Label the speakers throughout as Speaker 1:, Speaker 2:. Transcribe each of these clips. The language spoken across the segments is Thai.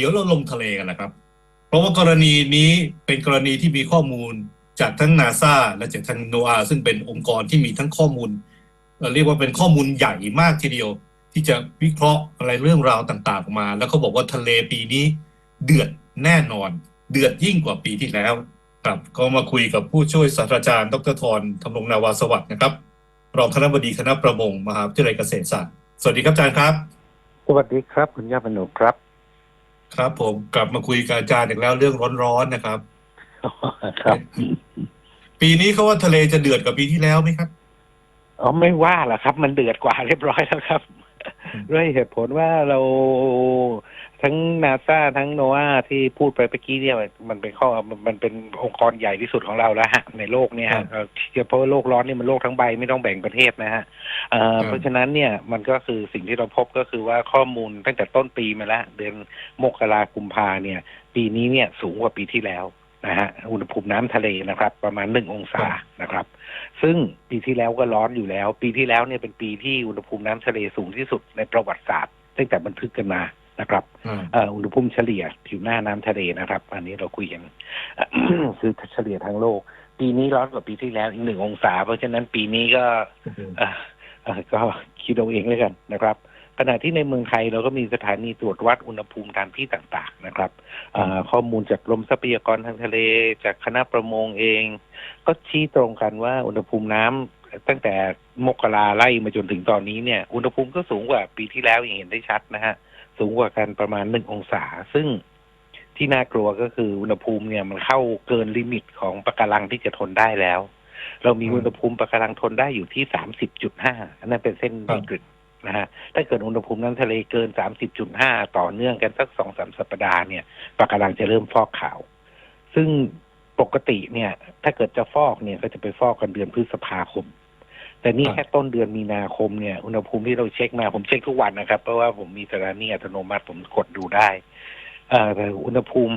Speaker 1: ดี๋ยวเราลงทะเลกันนะครับ เพราะว่ากรณีนี้เป็นกรณีที่มีข้อมูลจากทั้งนาซาและจากทางโนอาซึ่งเป็นองค์กรที่มีทั้งข้อมูลเรียกว่าเป็นข้อมูลใหญ่มากทีเดียว ที่จะวิเคราะห์อะไรเรื่องราวต่างๆออกมา แล้วเขาบอกว่าทะเลปีนี้เดือดแน่นอน เดือดยิ่งกว่าปีที่แล้วครับก็มาคุยกับผู้ช่วยศาสตราจารย์ ดรธรธำรงนาวาสวัสดิ์นะครับรองคณะบดีคณะประมงมหาวิทยาลัยเกษตรศาสตร์สวัสดีครับอาจารย์ครับ
Speaker 2: สวัสดีครับ คุณย่าพนุครับ
Speaker 1: ครับผมกลับมาคุยกับอาจารย์อีกแล้วเรื่องร้อนๆนะครับ
Speaker 2: ครับ
Speaker 1: ปีนี้เขาว่าทะเลจะเดือดกว่าปีที่แล้วไหมครับ
Speaker 2: อ๋อไม่ว่าล่ะครับ มันเดือดกว่าเรียบร้อยแล้วครับ
Speaker 1: อืม
Speaker 2: ด้วยเหตุผลว่าเราทั้งนาซาทั้งโนอาที่พูดไปเมื่อกี้เนี่ยมันเป็นข้อมันเป็นองค์กรใหญ่ที่สุดของเราแล้วฮะในโลกเนี่ยฮะเอ่อเพราะว่าโลกร้อนนี่มันโลกทั้งใบไม่ต้องแบ่งประเทศนะฮะเอ่อเพราะฉะนั้นเนี่ยมันก็คือสิ่งที่เราพบก็คือว่าข้อมูลตั้งแต่ต้นปีมาแล้วเดือนมกรากุมภาเนี่ย ปีนี้เนี่ยสูงกว่าปีที่แล้ว นะฮะอุณหภูมิน้ำทะเลนะครับ ประมาณหนึ่งองศานะครับ ซึ่งปีที่แล้วก็ร้อนอยู่แล้ว ปีที่แล้วเนี่ยเป็นปีที่อุณหภูมิน้ำทะเลสูงที่สุดในประวัติศาสตร์ตั้งแต่บันทึกกันมานะครับ
Speaker 1: อ่า
Speaker 2: เอ่ออุณหภูมิเฉลี่ยผิวหน้าน้ำทะเลนะครับ อันนี้เราคุยกันคือเฉลี่ยทั้งโลก ปีนี้ร้อนกว่าปีที่แล้วอีกหนึ่งองศา เพราะฉะนั้นปีนี้ก็เอ่อเอ่อก็คิดเอาเองเลยกันนะครับ ขณะที่ในเมืองไทยเราก็มีสถานีตรวจวัดอุณหภูมิตามที่ต่างๆนะครับเอ่อข้อมูลจากกรมทรัพยากรทางทะเลจากคณะประมงเอง ก็ชี้ตรงกันว่าอุณหภูมิน้ำตั้งแต่มกราไล่มาจนถึงตอนนี้เนี่ยอุณหภูมิก็สูงกว่าปีที่แล้วอย่างเห็นได้ชัดนะฮะสูงกว่ากันประมาณหนึ่งองศา ซึ่งที่น่ากลัวก็คืออุณหภูมิเนี่ยมันเข้าเกินลิมิตของปะการังที่จะทนได้แล้ว เรามี
Speaker 1: อืม
Speaker 2: อุณหภูมิปะการังทนได้อยู่ที่สามสิบจุดห้าอันนั้นเป็นเส้น
Speaker 1: ครับ
Speaker 2: วิกฤต นะฮะถ้าเกิดอุณหภูมิน้ำทะเลเกินสามสิบจุดห้าต่อเนื่องกันสักสองสามสัปดาห์เนี่ยปะการังจะเริ่มฟอกขาว ซึ่งปกติเนี่ย ถ้าเกิดจะฟอกเนี่ยก็จะไปฟอกกันเดือนพฤษภาคม แต่นี่
Speaker 1: ครับ
Speaker 2: แค่ต้นเดือนมีนาคมเนี่ยอุณหภูมิที่เราเช็คมาผมเช็คทุกวันนะครับ เพราะว่าผมมีสถานีอัตโนมัติผมกดดูได้เอ่อแต่อุณหภูมิ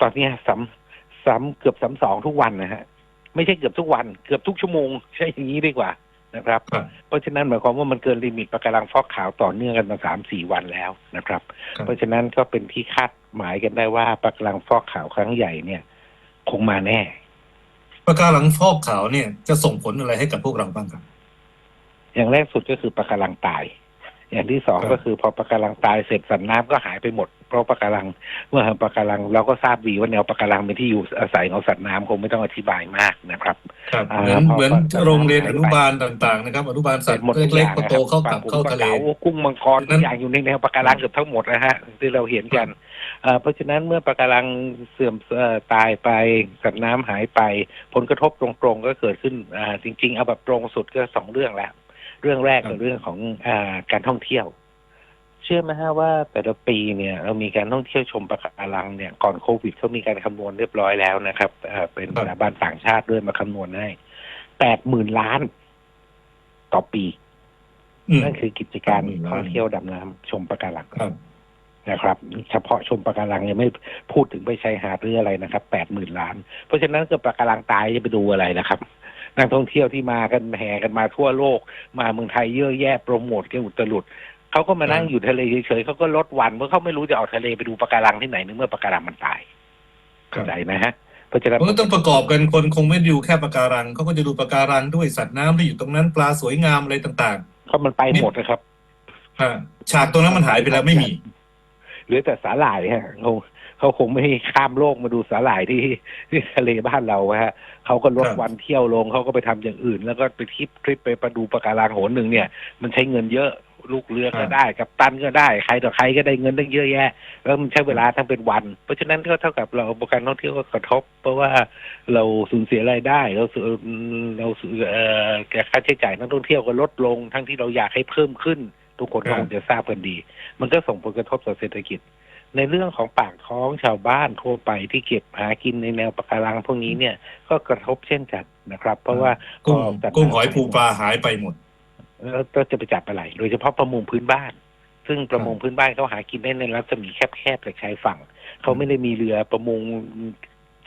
Speaker 2: ตอนเนี้ยซ้ำซ้ำเกือบซ้ำสองทุกวันนะฮะไม่ใช่เกือบทุกวัน เกือบทุกชั่วโมงใช่อย่างนี้ดีกว่า นะครับ
Speaker 1: ครับ
Speaker 2: เพราะฉะนั้นหมายความว่ามันเกินลิมิตปะการังฟอกขาวต่อเนื่องกันมาสามสี่วันแล้วนะครับ
Speaker 1: ครับ
Speaker 2: เพราะฉะนั้นก็เป็นที่คาดหมายกันได้ว่าปะการังฟอกขาวครั้งใหญ่เนี่ย คงมาแน่
Speaker 1: ปะการังฟอกขาวเนี่ยจะส่งผลอะไรให้กับพวกเราบ้างครับ
Speaker 2: อย่างแรกสุดก็คือปะการังตาย อย่างที่สอง
Speaker 1: ครับ
Speaker 2: ก็คือพอปะการังตายเสร็จสัตว์น้ำก็หายไปหมด เพราะปะการัง เมื่อปะการัง เราก็ทราบดีว่าแนวปะการังเป็นที่อยู่อาศัยของสัตว์น้ำคงไม่ต้องอธิบายมากนะครับ
Speaker 1: ครับ
Speaker 2: อ่า
Speaker 1: เหมือน
Speaker 2: พอ
Speaker 1: เหมือน
Speaker 2: พอ
Speaker 1: โรงเรียน
Speaker 2: หาย
Speaker 1: อ
Speaker 2: ไป
Speaker 1: นุบาลต่างๆนะครับอนุบาลสัตว์
Speaker 2: หมดทุกอ
Speaker 1: เล็ก
Speaker 2: ย่าง
Speaker 1: ๆพอโตเข้ากลับ
Speaker 2: ฝั่ง
Speaker 1: เข้าทะเล
Speaker 2: ภูกรกุ้งมังกร
Speaker 1: นั้
Speaker 2: ทุ
Speaker 1: น
Speaker 2: กอย่างอยู่ในแนวปะการังเกือบทั้งหมดนะฮะที่เราเห็นกันเอ่อเพราะฉะนั้นเมื่อปะการังเสื่อมเอ่อตายไปสัตว์น้ำหายไป ผลกระทบตรงๆก็เกิดขึ้นอ่าจริงๆเอาแบบตรงสุดก็สองเรื่องแล้ว เรื่องแรก
Speaker 1: ครับ
Speaker 2: คือเรื่องของอาการท่องเที่ยว เชื่อไหมฮะว่าแต่ละปีเนี่ยเรามีการท่องเที่ยวชมปะการังเนี่ยก่อนโควิดเขามีการคำนวณเรียบร้อยแล้วนะครับเอ่อเป็น
Speaker 1: ครั
Speaker 2: ส
Speaker 1: บ
Speaker 2: ถาบันต่างชาติด้วยมาคำนวณให้แปดหมื่นล้าน ต่อปี
Speaker 1: อืม
Speaker 2: นั่นคือกิจการ
Speaker 1: 80,000
Speaker 2: ท่องเที่ยวดำน้ำชมปะการัง
Speaker 1: ครับ
Speaker 2: นะครับ เฉพาะชมปะการังยังไม่พูดถึงไปชายหาดหรืออะไรนะครับแปดหมื่นล้าน เพราะฉะนั้นก็ปะการังตายจะไปดูอะไรนะครับนักท่องเที่ยวที่มากันแห่กันมาทั่วโลก มาเมืองไทยเยอะแยะโปรโมทกันอุตลุด เขาก็มานั่ง
Speaker 1: อืม
Speaker 2: อยู่ทะเลเฉยๆเขาก็ลดวันเพราะเขาไม่รู้จะออกทะเลไปดูปะการังที่ไหนนึกเมื่อปะการังมันตายเข้าใจนะฮะเพราะฉะนั้น
Speaker 1: มันก็ต้องประกอบกันคนคงไม่ดูแค่ปะการังเขาก็จะดูปะการังด้วยสัตว์น้ำที่อยู่ตรงนั้นปลาสวยงามอะไรต่าง
Speaker 2: เขามันไปหมดนะครับ
Speaker 1: ๆอ่าฉากตรงนั้นมันหายไปแล้วไม่มี
Speaker 2: เหลือแต่สาหร่ายฮะเขาเขาคงไม่ข้ามโลกมาดูสาหร่ายที่ที่ทะเลบ้านเราฮะเขาก็ลด
Speaker 1: ครับ
Speaker 2: วันเที่ยวลงเขาก็ไปทำอย่างอื่น แล้วก็ไปทริปทริปไปประดูปะการังโหนหนึ่งเนี่ย มันใช้เงินเยอะ ลูกเรือก็ได้กับตันก็ได้ใครต่อใครก็ได้เงินตั้งเยอะแยะ แล้วมันใช้เวลาทั้งเป็นวัน เพราะฉะนั้นก็เท่ากับเราประกันท่องเที่ยวก็กระทบ เพราะว่าเราสูญเสียรายได้ เราสูญเราสูญเอ่อค่าใช้จ่ายนักท่องเที่ยวก็ลดลง ทั้งที่เราอยากให้เพิ่มขึ้น ทุกคน
Speaker 1: ครั
Speaker 2: ก็
Speaker 1: บ
Speaker 2: คงจะทราบกันดี มันก็ส่งผลกระทบต่อเศรษฐกิจ ในเรื่องของปากท้องชาวบ้านทั่วไปที่เก็บหากินในแนวปะการังพวกนี้เนี่ยก็กระทบเช่นกันนะครับ เพราะว่า
Speaker 1: กุ้ง
Speaker 2: จัด
Speaker 1: กุ้งหอยปูปลาหายไปหมด
Speaker 2: แล้วก็จะไปจับอะไร โดยเฉพาะประมงพื้นบ้าน ซึ่งประมงพื้นบ้านเขาหากินได้ในรัศมีแคบๆจากชายฝั่ง เขาไม่ได้มีเรือประมง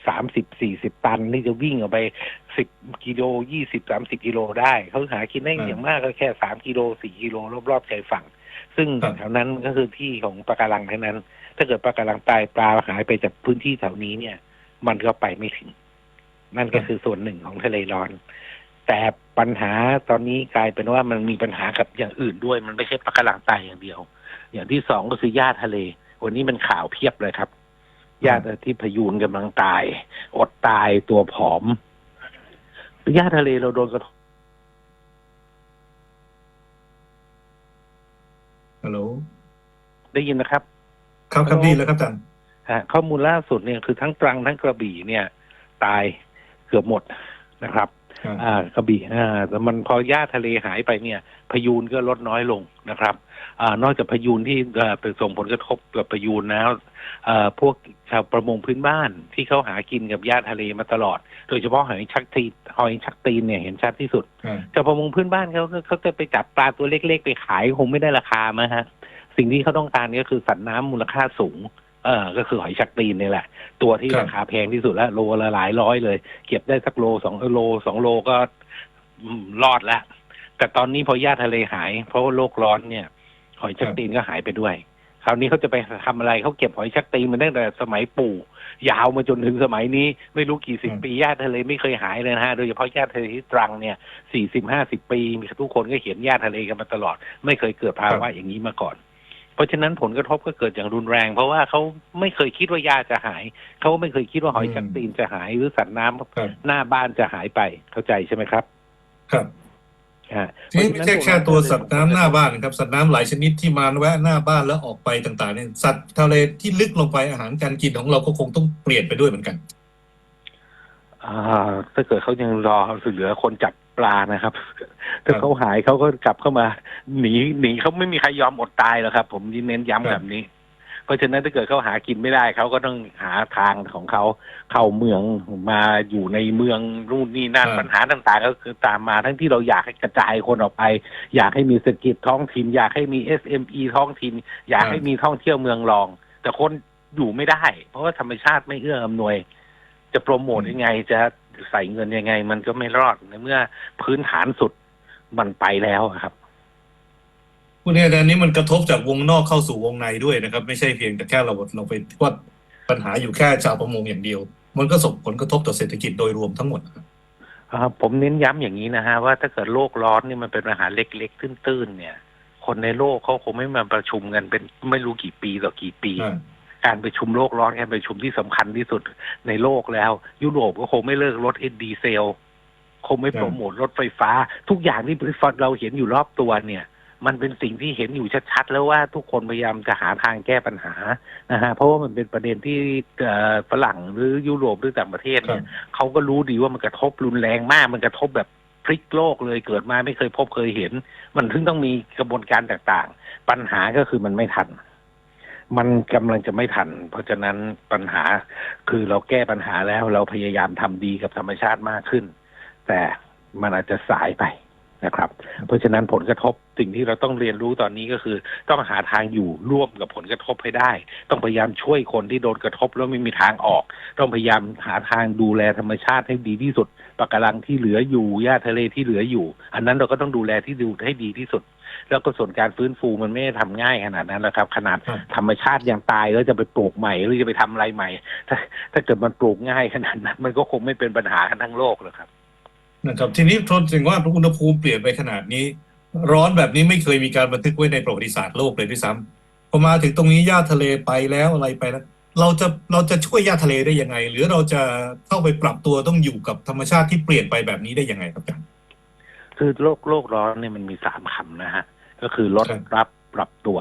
Speaker 2: สามสิบสี่สิบตันที่จะวิ่งออกไปสิบกิโลยี่สิบสามสิบกิโลได้ เขาหากินได้
Speaker 1: อ่า
Speaker 2: อย่างมากก็แค่สามกิโลสี่กิโลรอบๆชายฝั่ง ซึ่ง
Speaker 1: ครับ
Speaker 2: แถวนั้นก็คือที่ของปะการังทั้งนั้น ถ้าเกิดปลากระลังตายปลาหายไปจากพื้นที่แถวนี้เนี่ย มันก็ไปไม่ถึง นั่นก็คือส่วนหนึ่งของทะเลร้อน แต่ปัญหาตอนนี้กลายเป็นว่ามันมีปัญหากับอย่างอื่นด้วย มันไม่ใช่ปลากระลังตายอย่างเดียว อย่างที่สองก็คือหญ้าทะเล วันนี้มันข่าวเพียบเลยครับหญ้าที่พยูนกำลังตาย อดตายตัวผอมหญ้าทะเลเราโดนกระทบ
Speaker 1: ฮัลโหล
Speaker 2: ได้ยินนะครับ
Speaker 1: ครับครับดีแล้วครับอาจารย์
Speaker 2: ฮะข้อมูลล่าสุดเนี่ยคือทั้งตรังทั้งกระบี่เนี่ย ตายเกือบหมดนะครับ
Speaker 1: ครับ
Speaker 2: อ่ากระบี่อ่าแต่มันพอหญ้าทะเลหายไปเนี่ยพายุนก็ลดน้อยลงนะครับอ่านอกจากพายุนที่เอ่อไปส่งผลกระทบกับพายุนแล้วเอ่อพวกชาวประมงพื้นบ้านที่เขาหากินกับหญ้าทะเลมาตลอด โดยเฉพาะหอยชักตีนหอยชักตีนเนี่ยเห็นชัดที่สุด
Speaker 1: ครับ
Speaker 2: ชาวประมงพื้นบ้านเขาก็เขาจะไปจับปลาตัวเล็ก ๆ ไปขายคงไม่ได้ราคามั้งฮะสิ่งที่เขาต้องการก็คือสัตว์น้ำมูลค่าสูง เออก็คือหอยชักตีนนี่แหละ ตัวที่
Speaker 1: ครับ
Speaker 2: ราคาแพงที่สุดแล้วโลละหลายร้อยเลย เก็บได้สักโลสองโลสองโลก็อืมรอดแล้ว แต่ตอนนี้พอหญ้าทะเลหาย เพราะว่าโลกร้อนเนี่ย หอยชักตีนก็หายไปด้วย คราวนี้เขาจะไปทำอะไรเขาเก็บหอยชักตีนมาตั้งแต่สมัยปู่ ยาวมาจนถึงสมัยนี้ ไม่รู้กี่สิบ
Speaker 1: ครับ
Speaker 2: ปีหญ้าทะเลไม่เคยหายเลยนะฮะโดยเฉพาะหญ้าทะเลที่ตรังเนี่ยสี่สิบห้าสิบปีมีทุกคนก็เห็นหญ้าทะเลกันมาตลอด ไม่เคยเกิดภาวะอย่างนี้มาก่อน เพราะฉะนั้นผลกระทบก็เกิดอย่างรุนแรง เพราะว่าเขาไม่เคยคิดว่าหญ้าจะหาย เขาไม่เคยคิดว่าหอยชักตีนจะหายหรือสัตว์น้ำ
Speaker 1: ครับ
Speaker 2: หน้าบ้านจะหายไปเข้าใจใช่ไหมครับ
Speaker 1: ครับ
Speaker 2: อ่า
Speaker 1: ทีนี้ไม่ใช่แค่ตัวสัตว์น้ำหน้าบ้านนะครับสัตว์น้ำหลายชนิดที่มาแวะหน้าบ้านแล้วออกไปต่างๆเนี่ยสัตว์ทะเลที่ลึกลงไปอาหารการกินของเราก็คงต้องเปลี่ยนไปด้วยเหมือนกัน
Speaker 2: อ่าถ้าเกิดเขายังรอเหลือคนจับ ปลานะครับ ถ้าเขาหายเขาก็กลับเข้ามา หนีหนีเขาไม่มีใครยอมอดตายหรอกครับ ผมเน้นย้ำ
Speaker 1: ครับ
Speaker 2: แบบนี้ เพราะฉะนั้นถ้าเกิดเขาหากินไม่ได้เขาก็ต้องหาทางของเขาเข้าเมืองมาอยู่ในเมืองนู่นนี่นั่น
Speaker 1: ครับ
Speaker 2: ปัญหาต่าง ๆ ก็คือตามมาทั้งที่เราอยากให้กระจายคนออกไป อยากให้มีเศรษฐกิจท้องถิ่นอยากให้มี SME ท้องถิ่นอยากให้มีท่องเที่ยวเมืองรอง แต่คนอยู่ไม่ได้ เพราะว่าธรรมชาติไม่เอื้ออำนวย จะโปรโมทยังไงจะ ใส่เงินยังไง มันก็ไม่รอดในเมื่อพื้นฐานสุดมันไปแล้วอะครับ
Speaker 1: พวกนี้อันนี้มันกระทบจากวงนอกเข้าสู่วงในด้วยนะครับ ไม่ใช่เพียงแต่แค่เราเราไปว่าปัญหาอยู่แค่ชาวประมงอย่างเดียว มันก็ส่งผลกระทบต่อเศรษฐกิจโดยรวมทั้งหมดนะครับ
Speaker 2: อ่าผมเน้นย้ำอย่างนี้นะฮะว่าถ้าเกิดโลกร้อนนี่มันเป็นปัญหาเล็กๆตื้นๆเนี่ย คนในโลกเขาคงไม่มาประชุมกันเป็นไม่รู้กี่ปีต่อกี่ปี
Speaker 1: อ่า
Speaker 2: การประชุมโลกร้อนการประชุมที่สำคัญที่สุดในโลกแล้ว ยุโรปก็คงไม่เลิกรถเอ็ดีเซล คงไม่โปรโมทรถไฟฟ้า ทุกอย่างที่เราเห็นอยู่รอบตัวเนี่ย มันเป็นสิ่งที่เห็นอยู่ชัดๆแล้วว่าทุกคนพยายามจะหาทางแก้ปัญหานะฮะเพราะว่ามันเป็นประเด็นที่เอ่อฝรั่งหรือยุโรปหรือต่างประเทศ
Speaker 1: ครั
Speaker 2: เนี่ย
Speaker 1: บ
Speaker 2: เขาก็รู้ดีว่ามันกระทบรุนแรงมากมันกระทบแบบพลิกโลกเลยเกิดมาไม่เคยพบเคยเห็น มันถึงต้องมีกระบวนการต่างๆ ปัญหาก็คือมันไม่ทัน มันกำลังจะไม่ทัน เพราะฉะนั้นปัญหาคือเราแก้ปัญหาแล้วเราพยายามทำดีกับธรรมชาติมากขึ้น แต่มันอาจจะสายไปนะครับ เพราะฉะนั้นผลกระทบสิ่งที่เราต้องเรียนรู้ตอนนี้ก็คือ ต้องหาทางอยู่ร่วมกับผลกระทบให้ได้ ต้องพยายามช่วยคนที่โดนกระทบแล้วไม่มีทางออก ต้องพยายามหาทางดูแลธรรมชาติให้ดีที่สุดปะการังที่เหลืออยู่หญ้าทะเลที่เหลืออยู่ อันนั้นเราก็ต้องดูแลที่ดูให้ดีที่สุด แล้วก็ส่วนการฟื้นฟูมันไม่ได้ทำง่ายขนาดนั้นแหละครับ ขนาด
Speaker 1: ครับ
Speaker 2: ธรรมชาติยังตายแล้วจะไปปลูกใหม่หรือจะไปทำอะไรใหม่ ถ้าถ้าเกิดมันปลูกง่ายขนาดนั้น มันก็คงไม่เป็นปัญหากันทั้งโลกหรอกครับ
Speaker 1: นะครับทีนี้ทนถึงว่าอุณหภูมิเปลี่ยนไปขนาดนี้ ร้อนแบบนี้ไม่เคยมีการบันทึกไว้ในประวัติศาสตร์โลกเลยด้วยซ้ำพอมาถึงตรงนี้หญ้าทะเลไปแล้วอะไรไปแล้วเราจะเราจะช่วยหญ้าทะเลได้ยังไง หรือเราจะเข้าไปปรับตัวต้องอยู่กับธรรมชาติที่เปลี่ยนไปแบบนี้ได้ยังไงครับอาจารย์
Speaker 2: คือโลกโลกร้อนเนี่ยมันมีสามคำนะฮะ ก็คือลด
Speaker 1: ครับ
Speaker 2: รับปรับตัว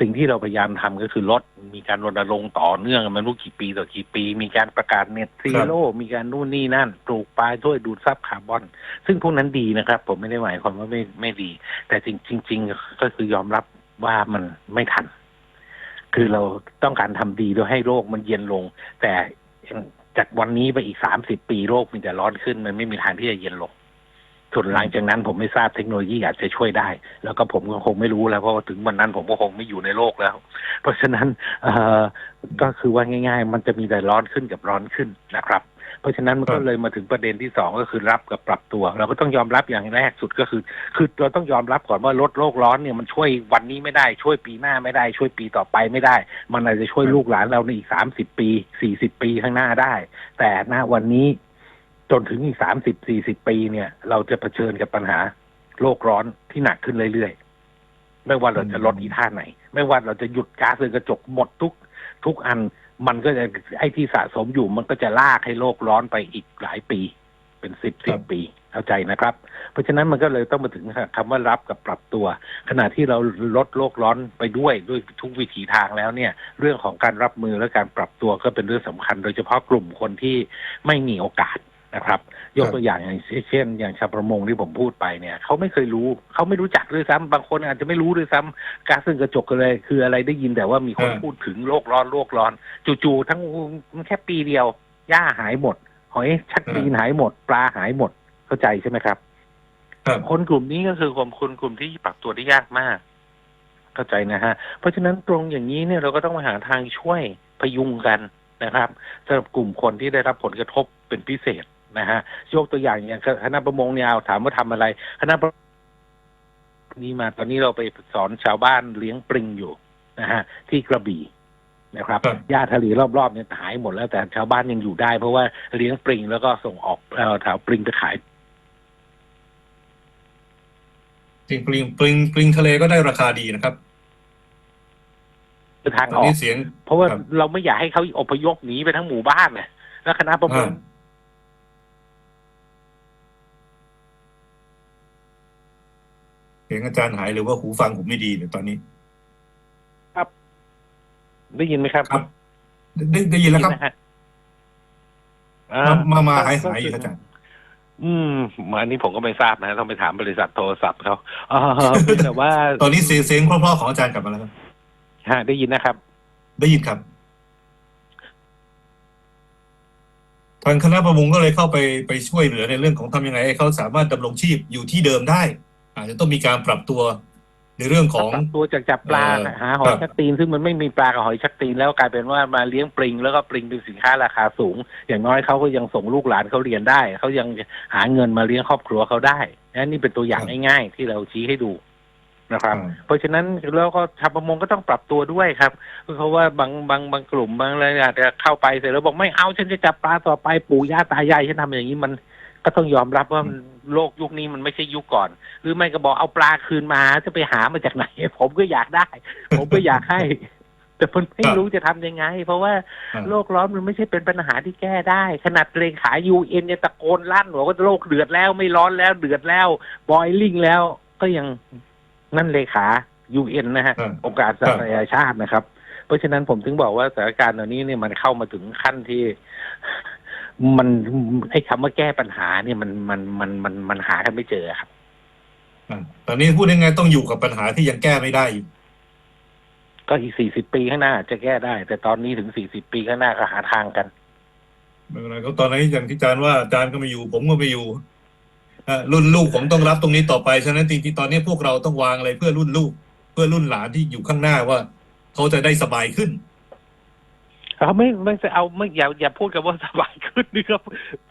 Speaker 2: สิ่งที่เราพยายามทำก็คือลดมีการรณรงค์ต่อเนื่องมันรู้กี่ปีต่อกี่ปี มีการประกาศเน็ตซีโร่มีการนู่นนี่นั่นปลูกป่าช่วยดูดซับคาร์บอน ซึ่งพวกนั้นดีนะครับ ผมไม่ได้หมายความว่าไม่ไม่ดี แต่จริงจริงๆก็คือยอมรับว่ามันไม่ทัน คือเราต้องการทำดีโดยให้โลกมันเย็นลง แต่จากวันนี้ไปอีกสามสิบปีโลกมันจะร้อนขึ้น มันไม่มีทางที่จะเย็นลง ส่วนหลังจากนั้นผมไม่ทราบเทคโนโลยีอาจจะช่วยได้ แล้วก็ผมก็คงไม่รู้แล้วเพราะว่าถึงวันนั้นผมก็คงไม่อยู่ในโลกแล้ว เพราะฉะนั้นเอ่อก็คือว่าง่าย ๆ มันจะมีแต่ร้อนขึ้นกับร้อนขึ้นนะครับ เพราะฉะนั้นมัน
Speaker 1: ครั
Speaker 2: ก็
Speaker 1: บ
Speaker 2: เลยมาถึงประเด็นที่สองก็คือรับกับปรับตัว เราก็ต้องยอมรับอย่างแรกสุดก็คือ คือเราต้องยอมรับก่อนว่าลดโลกร้อนเนี่ยมันช่วยวันนี้ไม่ได้ช่วยปีหน้าไม่ได้ ช่วยปีต่อไปไม่ได้ มันอาจจะช่วยลูกหลานเราในอีกสามสิบปีสี่สิบปีข้างหน้าได้ แต่ณวันนี้ จนถึงอีกสามสิบสี่สิบปีเนี่ย เราจะเผชิญกับปัญหาโลกร้อนที่หนักขึ้นเรื่อยๆ ไม่ว่าเราจะลดอีท่าไหน ไม่ว่าเราจะหยุดก๊าซเรือนกระจกหมดทุก ทุกอันมันก็จะไอ้ที่สะสมอยู่มันก็จะลากให้โลกร้อนไปอีกหลายปี เป็นสิบ
Speaker 1: ครั
Speaker 2: สิบบปีเข้าใจนะครับ เพราะฉะนั้นมันก็เลยต้องมาถึงคำว่ารับกับปรับตัว ขณะที่เราลดโลกร้อนไปด้วยด้วยทุกวิถีทางแล้วเนี่ย เรื่องของการรับมือและการปรับตัวก็เป็นเรื่องสำคัญ โดยเฉพาะกลุ่มคนที่ไม่มีโอกาส นะครับ ยกตัวอย่างอย่างเช่น อย่างชาวประมงที่ผมพูดไปเนี่ยเขาไม่เคยรู้เขาไม่รู้จักด้วยซ้ำบางคนอาจจะไม่รู้ด้วยซ้ำก๊าซเรือนกระจกอะไรคืออะไรได้ยินแต่ว่ามีคน
Speaker 1: อ่า
Speaker 2: พูดถึงโลกร้อนโลกร้อน จู่ๆทั้งแค่ปีเดียวหญ้าหายหมด หอยชักตีนหายหมด ปลาหายหมดเข้าใจใช่ไหมครับ
Speaker 1: ครับ
Speaker 2: คนกลุ่มนี้ก็คือกลุ่มคนกลุ่มที่ปรับตัวได้ยากมาก เข้าใจนะฮะ เพราะฉะนั้นตรงอย่างนี้เนี่ยเราก็ต้องมาหาทางช่วยพยุงกันนะครับสำหรับกลุ่มคนที่ได้รับผลกระทบเป็นพิเศษ นะฮะยกตัวอย่างอย่างคณะประมงเนี่ยเอาถามว่าทำอะไร คณะประนี้มาตอนนี้เราไปสอนชาวบ้านเลี้ยงปริงอยู่นะฮะที่กระบี่นะครับ
Speaker 1: ครับ
Speaker 2: หญ้าทะเลรอบๆเนี่ยหายหมดแล้วแต่ชาวบ้านยังอยู่ได้ เพราะว่าเลี้ยงปริงแล้วก็ส่งออกเอ่อแถวปริงไปขาย
Speaker 1: จริงปลิงปลิงปลิงทะเลก็ได้ราคาดีนะครับ
Speaker 2: คือทาง
Speaker 1: ตอน
Speaker 2: ออก
Speaker 1: นี้เสียง
Speaker 2: เพราะว่า
Speaker 1: ครับ
Speaker 2: เราไม่อยากให้เขาอพยพหนีไปทั้งหมู่บ้านเลยแล้วคณะประมง
Speaker 1: อ่า เสียงอาจารย์หายหรือว่าหูฟังผมไม่ดีเนี่ยตอนนี้
Speaker 2: ได้ยินไหมครับ
Speaker 1: ครับ ได้ได้ยินแล้วครับ
Speaker 2: ได้ยินนะฮะอ่
Speaker 1: มามามา
Speaker 2: ก็
Speaker 1: หาย
Speaker 2: ก็
Speaker 1: หาย
Speaker 2: คือ
Speaker 1: อาจารย์
Speaker 2: อืมอันนี้ผมก็ไม่ทราบนะต้องไปถามบริษัทโทรศัพท์เขาอ่าเพียงแต่ว่า
Speaker 1: ตอนนี้เสียงเสียงเพราะๆของอาจารย์กลับมาแล้วครับ
Speaker 2: ฮะได้ยินนะครับ
Speaker 1: ได้ยินครับทางคณะประมงก็เลยเข้าไปไปช่วยเหลือในเรื่องของทำยังไงให้เขาสามารถดำรงชีพอยู่ที่เดิมได้ อาจจะต้องมีการปรับตัวในเรื่องของ
Speaker 2: ปรับตัวจากจับปลา
Speaker 1: เอ่อ
Speaker 2: หาหอย
Speaker 1: ครับ
Speaker 2: ชักตีนซึ่งมันไม่มีปลากับหอยชักตีนแล้วกลายเป็นว่ามาเลี้ยงปลิงแล้วก็ปลิงเป็นสินค้าราคาสูง อย่างน้อยเขาก็ยังส่งลูกหลานเขาเรียนได้เขายังหาเงินมาเลี้ยงครอบครัวเขาได้นะนี่เป็นตัวอย่างง่าย ๆ ที่เราชี้ให้ดูนะครับ
Speaker 1: อ่า
Speaker 2: เพราะฉะนั้นแล้วก็ชาวประมงก็ต้องปรับตัวด้วยครับ เพราะว่าบางบางบางกลุ่มบางอะไรอาจจะเข้าไปเสร็จแล้วบอกไม่เอาฉันจะจับปลาต่อไปปู่ย่าตายายฉันทำอย่างนี้มัน ก็ต้องยอมรับว่ามันโลกยุคนี้มันไม่ใช่ยุคก่อน หรือไม่ก็บอกเอาปลาคืนมาจะไปหามาจากไหน ผมก็อยากได้ ผมก็อยากให้ แต่มันไม่
Speaker 1: ครับ
Speaker 2: รู้จะทำยังไง เพราะว่า
Speaker 1: อ่า
Speaker 2: โลกร้อนมันไม่ใช่เป็นปัญหาที่แก้ได้ ขนาดเลขายูเอ็นยังตะโกนลั่นบอกว่าโลกเดือดแล้วไม่ร้อนแล้วเดือดแล้วบอยลิงแล้วก็ยังนั่นเลขายูเอ็นนะฮะ
Speaker 1: อ่า
Speaker 2: องค์การสหประชาชาตินะครับ เพราะฉะนั้นผมถึงบอกว่าสถานการณ์ตอนนี้เนี่ยมันเข้ามาถึงขั้นที่ มันไอ้คำว่าแก้ปัญหาเนี่ยมันมันมันมันมันหากันไม่เจอครับ
Speaker 1: อ่าตอนนี้พูดยังไงต้องอยู่กับปัญหาที่ยังแก้ไม่ได้อยู่
Speaker 2: ก็อีกสี่สิบปีข้างหน้า จะแก้ได้ แต่ตอนนี้ถึงสี่สิบปีข้างหน้าก็หาทางกัน
Speaker 1: ไม่เป็นไรก็ตอนนี้อย่างที่อาจารย์ว่าอาจารย์ก็ไม่อยู่ ผมก็ไม่อยู่อะรุ่นลูกผมต้องรับตรงนี้ต่อไปฉะนั้นจริงๆตอนนี้พวกเราต้องวางอะไรเพื่อรุ่นลูก เพื่อรุ่นหลานที่อยู่ข้างหน้าว่า เขาจะได้สบายขึ้น
Speaker 2: เขาไม่ไม่จะเอาไม่อย่าอย่าพูดกันว่าสบายขึ้นนะครับ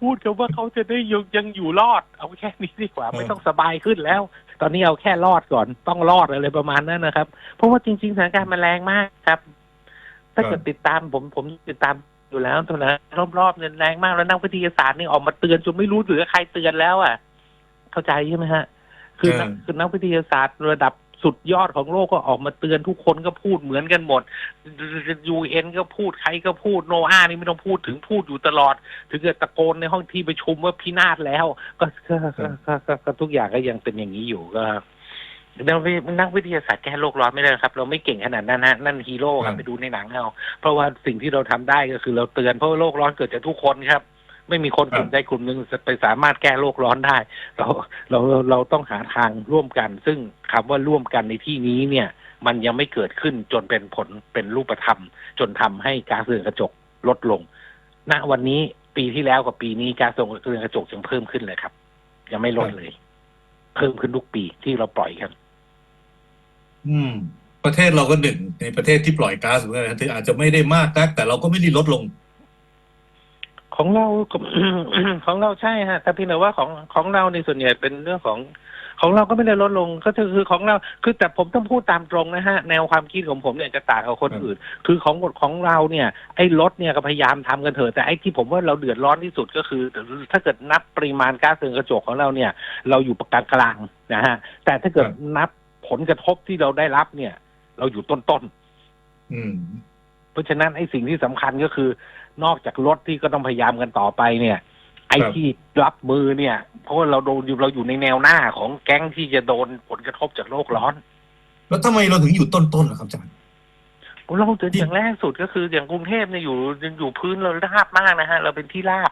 Speaker 2: พูดกันว่าเขาจะได้ยังยังอยู่รอด เอาแค่นี้ดีกว่า
Speaker 1: เออ
Speaker 2: ไม่ต้องสบายขึ้นแล้ว ตอนนี้เอาแค่รอดก่อนต้องรอดอะไรประมาณนั้นนะครับ เพราะว่าจริง ๆสถานการณ์มันแรงมากครับ ถ้าเกิดติดตามผมผมติดตามอยู่แล้วตรงนั้นรอบๆเนี่ยแรงมากแล้วนักวิทยาศาสตร์นี่ออกมาเตือนจนไม่รู้เหลือใครเตือนแล้ว อะ เข้าใจใช่ไหมฮะ คือนัก
Speaker 1: เออ
Speaker 2: คือนักวิทยาศาสตร์ระดับ สุดยอดของโลกก็ออกมาเตือนทุกคนก็พูดเหมือนกันหมดยูเอ็นก็พูดใครก็พูดโนอานี่ไม่ต้องพูดถึงพูดอยู่ตลอด ถึงกับตะโกนในห้องที่ประชุมว่าพินาศแล้ว ก็ก็ก็ก็ก็ก็ทุกอย่างก็ยังเป็นอย่างนี้อยู่ก็นักวินักวิทยาศาสตร์แก้โลกร้อนไม่ได้ครับ เราไม่เก่งขนาดนั้นฮะนั่นฮีโร่ครับ
Speaker 1: อืม
Speaker 2: ไปดูในหนังเอาเพราะว่าสิ่งที่เราทำได้ก็คือเราเตือนเพราะว่าโลกร้อนเกิดจากทุกคนครับ ไม่มีคนกลุ่มใดกลุ่มหนึ่งไปสามารถแก้โลกร้อนได้ เราเราเราเราต้องหาทางร่วมกัน ซึ่งคำว่าร่วมกันในที่นี้เนี่ย มันยังไม่เกิดขึ้นจนเป็นผลเป็นรูปธรรม จนทำให้ก๊าซเรือนกระจกลดลง ณวันนี้ปีที่แล้วกับปีนี้ก๊าซเรือนกระจกยังเพิ่มขึ้นเลยครับ ยังไม่ลดเลย เพิ่มขึ้นทุกปีที่เราปล่อยกัน
Speaker 1: อืม ประเทศเราก็หนึ่งในประเทศที่ปล่อยก๊าซเหมือนกันนะถึงอาจจะไม่ได้มากนักแต่เราก็ไม่ได้ลดลง
Speaker 2: ของเรา ของเราใช่ฮะแต่เพียงแต่ว่าของของเราในส่วนใหญ่เป็นเรื่องของของเราก็ไม่ได้ลดลงก็คือของเราคือแต่ผมต้องพูดตามตรงนะฮะ แนวความคิดของผมเนี่ยจะต่างกับคน
Speaker 1: ครับ
Speaker 2: อื่น คือของของเราเนี่ยไอ้รถเนี่ยก็พยายามทำกันเถอะแต่ไอ้ที่ผมว่าเราเดือดร้อนที่สุดก็คือ ถ้าเกิดนับปริมาณก๊าซเรือนกระจกของเราเนี่ย เราอยู่กลางกลางๆนะฮะ แต่ถ้าเกิดนับผลกระทบที่เราได้รับเนี่ย เราอยู่ต้นๆ
Speaker 1: อืม
Speaker 2: เพราะฉะนั้นไอ้สิ่งที่สำคัญก็คือ นอกจากรถที่ก็ต้องพยายามกันต่อไปเนี่ย ไอ้ที่รับมือเนี่ย เพราะว่าเราโดนอยู่เราอยู่ในแนวหน้าของแก๊งที่จะโดนผลกระทบจากโลกร้อน
Speaker 1: แล้วทำไมเราถึงอยู่ต้นๆล่ะครับอาจารย์
Speaker 2: เราถึงอย่างแรกสุดก็คืออย่างกรุงเทพเนี่ยอยู่อยู่พื้นเราราบมากนะฮะ เราเป็นที่ราบ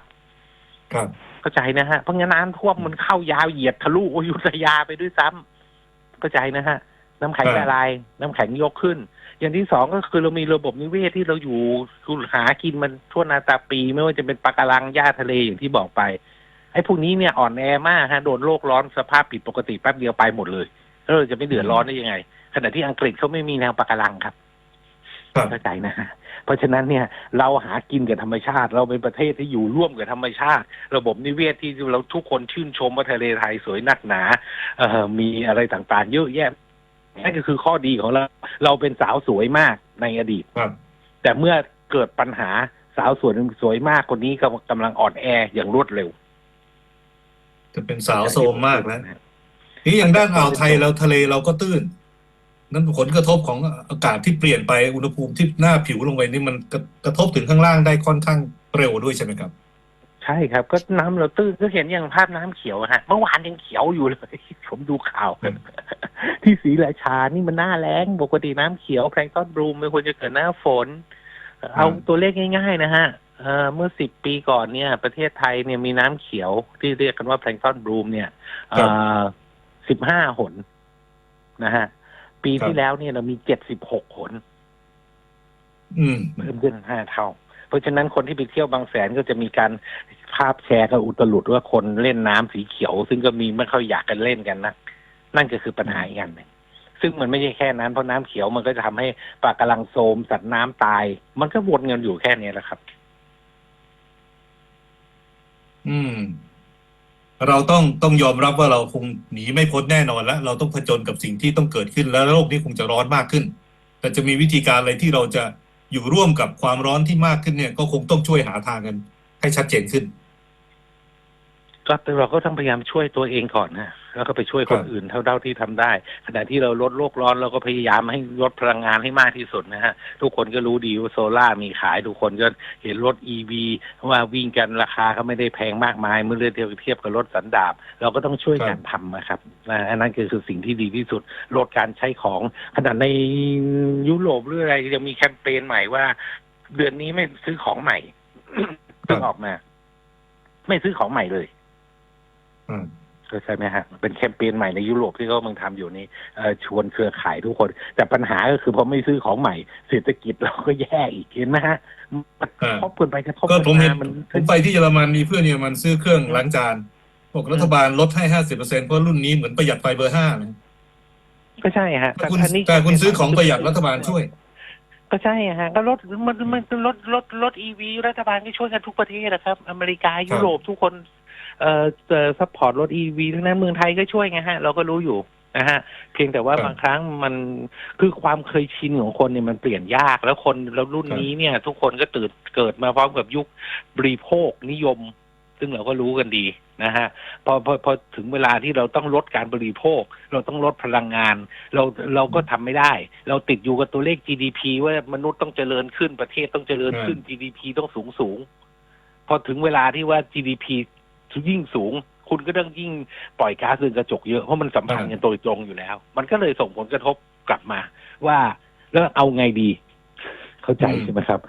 Speaker 1: ครับ
Speaker 2: เข้าใจนะฮะเพราะงั้นน้ำท่วมมันเข้ายาวเหยียดทะลุอยุธยาไปด้วยซ้ำเข้าใจนะฮะน้ำแข็ง
Speaker 1: ครับ
Speaker 2: ละลายน้ำแข็งยกขึ้น อย่างที่สองก็คือเรามีระบบนิเวศที่เราอยู่คือหากินมันทั่วนาตาปี ไม่ว่าจะเป็นปะการังหญ้าทะเลอย่างที่บอกไป ไอ้พวกนี้เนี่ยอ่อนแอมากฮะโดนโลกร้อนสภาพผิดปกติแป๊บเดียวไปหมดเลยแล้วเราจะไม่เดือดร้อนได้ยังไง ขณะที่อังกฤษเขาไม่มีแนวปะการังครับ
Speaker 1: ครับ
Speaker 2: เข้าใจนะฮะเพราะฉะนั้นเนี่ย เราหากินกับธรรมชาติ เราเป็นประเทศที่อยู่ร่วมกับธรรมชาติ ระบบนิเวศที่เราทุกคนชื่นชมว่าทะเลไทยสวยนักหนาเอ่อมีอะไรต่างๆ เยอะแยะ นั่นก็คือข้อดีของเรา เราเป็นสาวสวยมากในอดีต
Speaker 1: ครับ
Speaker 2: แต่เมื่อเกิดปัญหาสาวสวยสวยมากคนนี้ก็กำลังอ่อนแออย่างรวดเร็ว
Speaker 1: จะเป็นสาวโซมมากแล้วนี่อย่างด้านอ่าวไทยแล้วทะเลเราก็ตื้น นั่นผลกระทบของอากาศที่เปลี่ยนไปอุณหภูมิที่หน้าผิวลงไปนี่มันกระกระทบถึงข้างล่างได้ค่อนข้างเร็วด้วยใช่ไหมครับ
Speaker 2: ใช่ครับ ก็น้ำเราตื้นก็เห็นอย่างภาพน้ำเขียวอะฮะเมื่อวานยังเขียวอยู่เลย ผมดูข่าว
Speaker 1: อืม
Speaker 2: ที่ศรีราชานี่มันหน้าแล้งปกติน้ำเขียวแพลงก์ต้นบลูมไม่ควรจะเกิดหน้าฝน เอาตัวเลขง่าย ๆ นะฮะเอ่อเมื่อสิบปีก่อนเนี่ย ประเทศไทยเนี่ยมีน้ำเขียวที่เรียกกันว่าแพลงก์ต้นบลูมเนี่ยสิบห้าหนนะฮะ ปีที่แล้วเนี่ยเรามีเจ็ดสิบหกหน
Speaker 1: อืม
Speaker 2: เพิ่มขึ้นห้าเท่าเพ ราะฉะนั้นคนที่ไปเที่ยวบางแสนก็จะมีการภาพแชร์กันอุตลุดว่าคนเล่นน้ำสีเขียว ซึ่งก็มีไม่ค่อยอยากกันเล่นกันนะนั่นก็คือปัญหาอีกอันหนึ่งซึ่งมันไม่ใช่แค่นั้นเพราะน้ำเขียวมันก็จะทำให้ปลากระลังโซมสัตว์น้ำตาย มันก็วนกันอยู่แค่นี้แหละครับ
Speaker 1: อืม เราต้องต้องยอมรับว่าเราคงหนีไม่พ้นแน่นอนแล้วเราต้องผจญกับสิ่งที่ต้องเกิดขึ้นแล้วโลกนี้คงจะร้อนมากขึ้น แต่จะมีวิธีการอะไรที่เราจะ อยู่ร่วมกับความร้อนที่มากขึ้นเนี่ย ก็คงต้องช่วยหาทางกัน ให้ชัดเจนขึ้น
Speaker 2: ก็เราก็ต้องพยายามช่วยตัวเองก่อนนะ แล้วก็ไปช่วยคน
Speaker 1: ครับ
Speaker 2: อื่นเท่าเท่าที่ทำได้ ขณะที่เราลดโลกร้อนเราก็พยายามให้ลดพลังงานให้มากที่สุดนะฮะ ทุกคนก็รู้ดีว่าโซล่าร์มีขาย ทุกคนก็เห็นรถอีวีว่าวิ่งกันราคาก็ไม่ได้แพงมากมาย เมื่อเทียบเทียบกับรถสันดาปเราก็ต้องช่วยกันทำนะครับนะอันนั้นคือสิ่งที่ดีที่สุดลดการใช้ของขนาดในยุโรปหรืออะไรยังมีแคมเปญใหม่ว่า เดือนนี้ไม่ซื้อของใหม่เพิ่งออกมา ไม่ซื้อของใหม่เลย
Speaker 1: อืม
Speaker 2: ก็ ใช่ไหมฮะเป็นแคมเปญใหม่ในยุโรปที่เขากำลังทำอยู่นี่เอ่อชวนเครือข่ายทุกคน แต่ปัญหาก็คือพอไม่ซื้อของใหม่เศรษฐกิจเราก็แย่อีกเห็นไหมฮะมันกระทบกันไปกระทบ
Speaker 1: ก็
Speaker 2: กัน
Speaker 1: ผมเห็น
Speaker 2: มามัน
Speaker 1: ผมไปที่เยอรมันมีเพื่อนเยอรมันซื้อเครื่องล้างจานบอกรัฐบาลลดให้ห้าสิบเปอร์เซ็นเพราะรุ่นนี้เหมือนประหยัดไฟเบอร์ห้านะ
Speaker 2: ก็ใช่ฮะ
Speaker 1: แต่คุณ
Speaker 2: อันนี้
Speaker 1: แต่คุณซื้อของประหยัดรัฐบาลช่วย
Speaker 2: ก็ใช่ฮะก็ลดมันมันลดลดลดอีวีรัฐบาลก็ช่วยกันทุกประเทศนะครับ อเมริกายุโรปทุกคน เอ่อเอ่อซัพพอร์ตรถอีวีทั้งนั้นเมืองไทยก็ช่วยไงฮะ เราก็รู้อยู่นะฮะเพียงแต่ว่า
Speaker 1: ครับ
Speaker 2: บางครั้งมันคือความเคยชินของคนเนี่ยมันเปลี่ยนยาก แล้วคนแล้วรุ่น
Speaker 1: ครับ
Speaker 2: นี้เนี่ย ทุกคนก็ตื่นเกิดมาพร้อมกับยุคบริโภคนิยม ซึ่งเราก็รู้กันดีนะฮะพอพอพอถึงเวลาที่เราต้องลดการบริโภค เราต้องลดพลังงาน เราเราก็ทำไม่ได้ เราติดอยู่กับตัวเลข GDP ว่ามนุษย์ต้องเจริญขึ้นประเทศต้องเจริญขึ้น GDP ต้องสูงสูงพอถึงเวลาที่ว่า GDP ยิ่งสูง คุณก็ต้องยิ่งปล่อยก๊าซเรือนกระจกเยอะเพราะมันสัมพันธ์กันโดยตรงอยู่แล้ว มันก็เลยส่งผลกระทบกลับมา ว่าแล้วเอาไงดี เข้าใจ
Speaker 1: อืม
Speaker 2: ใช่ไหมครับ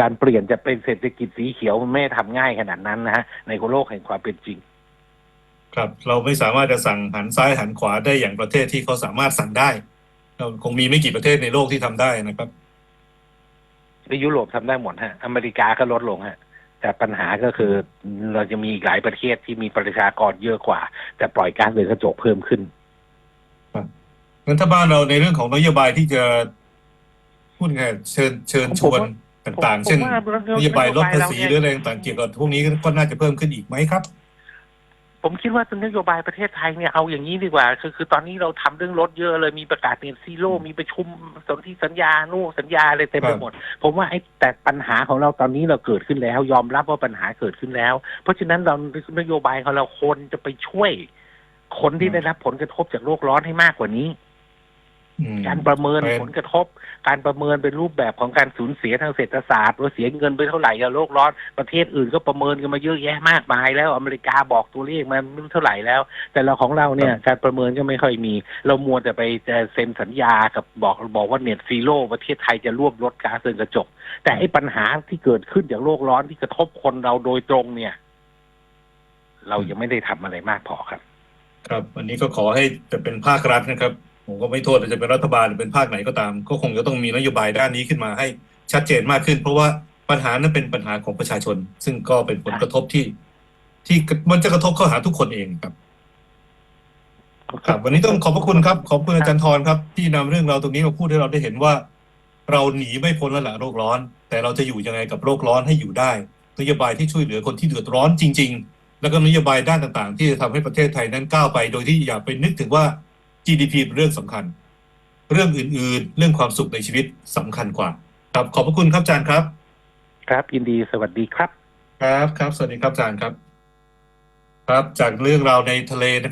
Speaker 2: การเปลี่ยนจะเป็นเศรษฐกิจสีเขียวมันไม่ได้ทำง่ายขนาดนั้นนะฮะในโลกแห่งความเป็นจริง
Speaker 1: ครับเราไม่สามารถจะสั่งหันซ้ายหันขวาได้อย่างประเทศที่เขาสามารถสั่งได้เราคงมีไม่กี่ประเทศในโลกที่ทำได้นะครับ
Speaker 2: ในยุโรปทำได้หมดฮะ อเมริกาก็ลดลงฮะ แต่ปัญหาก็คือเราจะมีอีกหลายประเทศที่มีประชากรเยอะกว่า แต่ปล่อยการเรือนกระจกเพิ่มขึ้น
Speaker 1: งั้นถ้าบ้านเราในเรื่องของนโยบายที่จะพูดไงเชิญเชิญชวนต่างๆ
Speaker 2: ผม
Speaker 1: เช่น
Speaker 2: ผมว่าน
Speaker 1: โยบายลดภาษี
Speaker 2: เร
Speaker 1: หรืออะไรต่างๆเกี่ยวกับพวกนี้ก็น่าจะเพิ่มขึ้นอีกไหมครับ
Speaker 2: ผมคิดว่านโยบายประเทศไทยเนี่ยเอาอย่างนี้ดีกว่า คือคือตอนนี้เราทำเรื่องรถเยอะเลยมีประกาศเน็ตซีโร่มีประชุมสนธิสัญญานู่นสัญญาอะไรเต็มไป
Speaker 1: ครับ
Speaker 2: หมด ผมว่าไอ้แต่ปัญหาของเราตอนนี้เราเกิดขึ้นแล้ว ยอมรับว่าปัญหาเกิดขึ้นแล้ว เพราะฉะนั้นเรานโยบายของเราคนจะไปช่วย คนที่ได้รับผลกระทบจากโลกร้อนให้มากกว่านี้
Speaker 1: อืม
Speaker 2: การประเมิน
Speaker 1: เป็น
Speaker 2: ผลกระทบ การประเมินเป็นรูปแบบของการสูญเสียทางเศรษฐศาสตร์ว่าเสียเงินไปเท่าไหร่กับโลกร้อนประเทศอื่นก็ประเมินกันมาเยอะแยะมากมาย แล้วอเมริกาบอกตัวเลขมาไม่รู้เท่าไหร่แล้ว แต่เราของเราเนี่ยการประเมินก็ไม่ค่อยมี เรามัวแต่ไปจะเซ็นสัญญากับบอกบอกว่าเน็ตซีโร่ประเทศไทยจะร่วมลดก๊าซเรือนกระจก แต่ไอ้ปัญหาที่เกิดขึ้นจากโลกร้อนที่กระทบคนเราโดยตรงเนี่ย เรายังไม่ได้ทำอะไรมากพอครับ
Speaker 1: ครับอันนี้ก็ขอให้จะเป็นภาครัฐนะครับ ผมก็ไม่โทษว่าจะเป็นรัฐบาลหรือเป็นภาคไหนก็ตาม ก็คงจะต้องมีนโยบายด้านนี้ขึ้นมาให้ชัดเจนมากขึ้น เพราะว่าปัญหานั้นเป็นปัญหาของประชาชน ซึ่งก็เป็นผลกระทบที่ ที่มันจะกระทบเข้าหาทุกคนเองครับครับ วันนี้ต้องขอบพระคุณครับ ขอบคุณอาจารย์ทรครับ ที่นำเรื่องราวตรงนี้มาพูดให้เราได้เห็นว่า เราหนีไม่พ้นแล้วล่ะโรคร้อน แต่เราจะอยู่ยังไงกับโรคร้อนให้อยู่ได้นโยบายที่ช่วยเหลือคนที่เดือดร้อนจริง ๆ แล้วก็นโยบายด้านต่าง ๆ ที่จะทำให้ประเทศไทยนั้นก้าวไป โดยที่อย่าไปนึกถึงว่า GDP เป็นเรื่องสำคัญ เรื่องอื่นๆ เรื่องความสุขในชีวิตสำคัญกว่า ครับขอบพระคุณครับอาจารย์ครับ
Speaker 2: ครับยินดีสวัสดีครับ
Speaker 1: ครับครับ สวัสดีครับอาจารย์ครับ ครับจากเรื่องราวในทะเลนะครับ